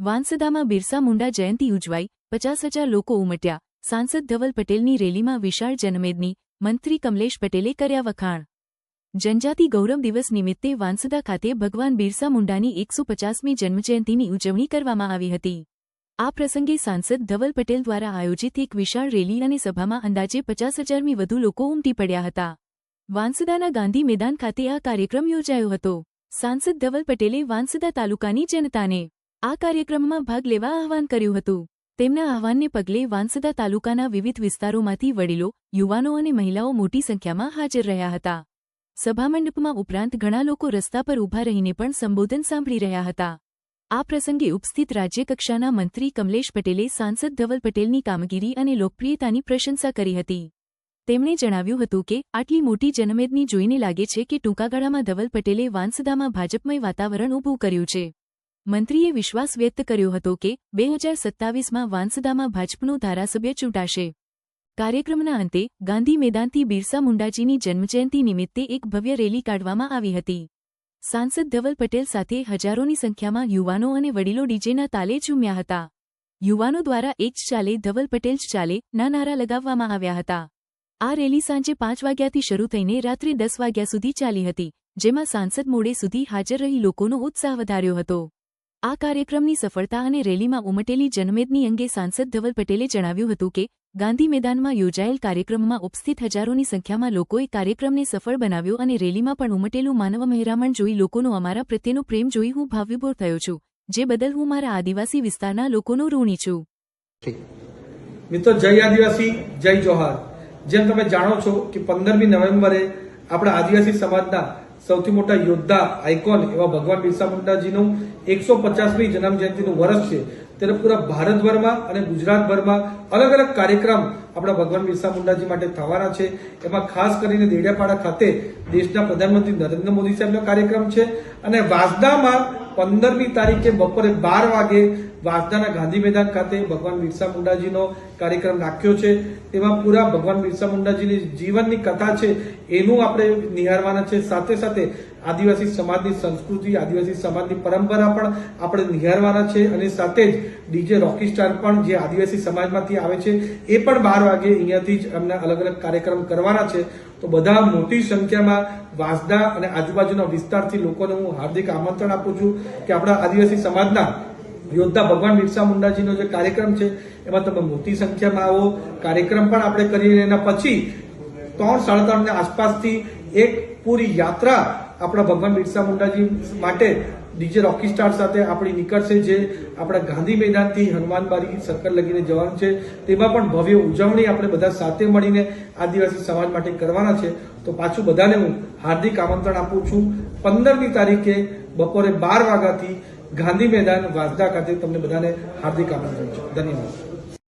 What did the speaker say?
વાંસદામાં બિરસા મુંડા જયંતી ઉજવાઈ, પચાસ હજાર લોકો ઉમટ્યા. સાંસદ ધવલ પટેલની રેલીમાં વિશાળ જનમેદની, મંત્રી કમલેશ પટેલે કર્યા વખાણ. જનજાતિ ગૌરવ દિવસ નિમિત્તે વાંસદા ખાતે ભગવાન બિરસા મુંડાની એકસો પચાસમી જન્મજયંતીની ઉજવણી કરવામાં આવી હતી. આ પ્રસંગે સાંસદ ધવલ પટેલ દ્વારા આયોજિત એક વિશાળ રેલી અને સભામાં અંદાજે પચાસ હજારમી વધુ લોકો ઉમટી પડ્યા હતા. વાંસદાના ગાંધી મેદાન ખાતે આ કાર્યક્રમ યોજાયો હતો. સાંસદ ધવલ પટેલે વાંસદા તાલુકાની જનતાને આ કાર્યક્રમમાં ભાગ લેવા આહવાન કર્યું હતું. તેમના આહવાનને પગલે વાંસદા તાલુકાના વિવિધ વિસ્તારોમાંથી વડીલો, યુવાનો અને મહિલાઓ મોટી સંખ્યામાં હાજર રહ્યા હતા. સભામંડપમાં ઉપરાંત ઘણા લોકો રસ્તા પર ઊભા રહીને પણ સંબોધન સાંભળી રહ્યા હતા. આ પ્રસંગે ઉપસ્થિત રાજ્યકક્ષાના મંત્રી કમલેશ પટેલે સાંસદ ધવલ પટેલની કામગીરી અને લોકપ્રિયતાની પ્રશંસા કરી હતી. તેમણે જણાવ્યું હતું કે, આટલી મોટી જનમેદની જોઈને લાગે છે કે ટૂંકાગાળામાં ધવલ પટેલે વાંસદામાં ભાજપમય વાતાવરણ ઊભું કર્યું છે. મંત્રીએ વિશ્વાસ વ્યક્ત કર્યો હતો કે બે હજાર સત્તાવીસમાં વાંસદામાં ભાજપનો ધારાસભ્ય ચૂંટાશે. કાર્યક્રમના અંતે ગાંધી મેદાનથી બિરસા મુંડાજીની જન્મજયંતિ નિમિત્તે એક ભવ્ય રેલી કાઢવામાં આવી હતી. સાંસદ ધવલ પટેલ સાથે હજારોની સંખ્યામાં યુવાનો અને વડીલો ડીજેના તાલે ઝૂમ્યા હતા. યુવાનો દ્વારા એક જ ચાલે ધવલ પટેલ જ ચાલે ના નારા લગાવવામાં આવ્યા હતા. આ રેલી સાંજે પાંચ વાગ્યાથી શરૂ થઈને રાત્રે દસ વાગ્યા સુધી ચાલી હતી, જેમાં સાંસદ મોડે સુધી હાજર રહી લોકોનો ઉત્સાહ વધાર્યો હતો. આ કાર્યક્રમની સફળતા અને રેલીમાં ઉમટેલી જનમેદની અંગે સાંસદ ધવલ પટેલે જણાવ્યું હતું કે, ગાંધી મેદાનમાં યોજાયેલ કાર્યક્રમમાં ઉપસ્થિત હજારોની સંખ્યામાં લોકોએ કાર્યક્રમને સફળ બનાવ્યો અને રેલીમાં પણ ઉમટેલું માનવ મહેરામણ જોઈ લોકોનો અમારા પ્રત્યેનો પ્રેમ જોઈ હું ભાવવિભોર થયો છું, જે બદલ હું મારા આદિવાસી વિસ્તારના લોકોનો ઋણી છું. મિત્રો, જય આદિવાસી, જય જોહાર. જેમ તમે જાણો છો કે પંદરમી નવેમ્બરે આપણા આદિવાસી સમાજના સૌથી મોટા યોદ્ધા આઇકોન એવા ભગવાન બિરસા મુંડાજીનું એકસો પચાસમી જન્મ જયંતિનું વર્ષ છે. ત્યારે પૂરા ભારતભરમાં અને ગુજરાતભરમાં અલગ અલગ કાર્યક્રમ આપણા ભગવાન બિરસા મુંડાજી માટે થવાના છે. એમાં ખાસ કરીને દેડિયાપાડા ખાતે દેશના પ્રધાનમંત્રી નરેન્દ્ર મોદી સાહેબનો કાર્યક્રમ છે. અને વાસદામાં પંદરમી તારીખે બપોરે બાર વાગે વાસદાના ગાંધી મેદાન ખાતે ભગવાન બિરસા મુંડાજીનો કાર્યક્રમ રાખ્યો છે. તેમાં પૂરા ભગવાન બિરસા મુંડાજીની જીવનની કથા છે. એનું આપણે નિહાળવાના છે. સાથે સાથે આદિવાસી સમાજની સંસ્કૃતિ, આદિવાસી સમાજની પરંપરા પણ આપણે નિહાળવાના છે અને સાથે જ ડીજે રોકી સ્ટાર પણ જે આદિવાસી સમાજમાંથી આવે છે, એ પણ બાર વાગે અહીંયાથી જ અમને અલગ અલગ કાર્યક્રમ કરવાના છે. તો બધા મોટી સંખ્યામાં વાંસદા અને આજુબાજુના વિસ્તારથી લોકોને હું હાર્દિક આમંત્રણ આપું છું કે આપણા આદિવાસી સમાજના યોદ્ધા ભગવાન બિરસા મુંડાજીનો જે કાર્યક્રમ છે, એમાં તમે મોટી સંખ્યામાં આવો. કાર્યક્રમ પણ આપણે કરીએ એના પછી ત્રણ, સાડા ત્રણની આસપાસથી એક પૂરી યાત્રા આપણા ભગવાન બિરસા મુંડાજી માટે ડીજે રોકી સ્ટાર સાથે આપણી નીકળશે, જે આપણા ગાંધી મેદાનથી હનુમાનબારી સર્કલ લગીને જવાનું છે. તેમાં પણ ભવ્ય ઉજવણી આપણે બધા સાથે મળીને આદિવાસી સમાજ માટે કરવાના છે. તો પાછું બધાને હું હાર્દિક આમંત્રણ આપું છું. પંદરમી તારીખે બપોરે બાર વાગ્યાથી ગાંધી મેદાન વાસદા ખાતે તમને બધાને હાર્દિક આમંત્રણ છે. ધન્યવાદ.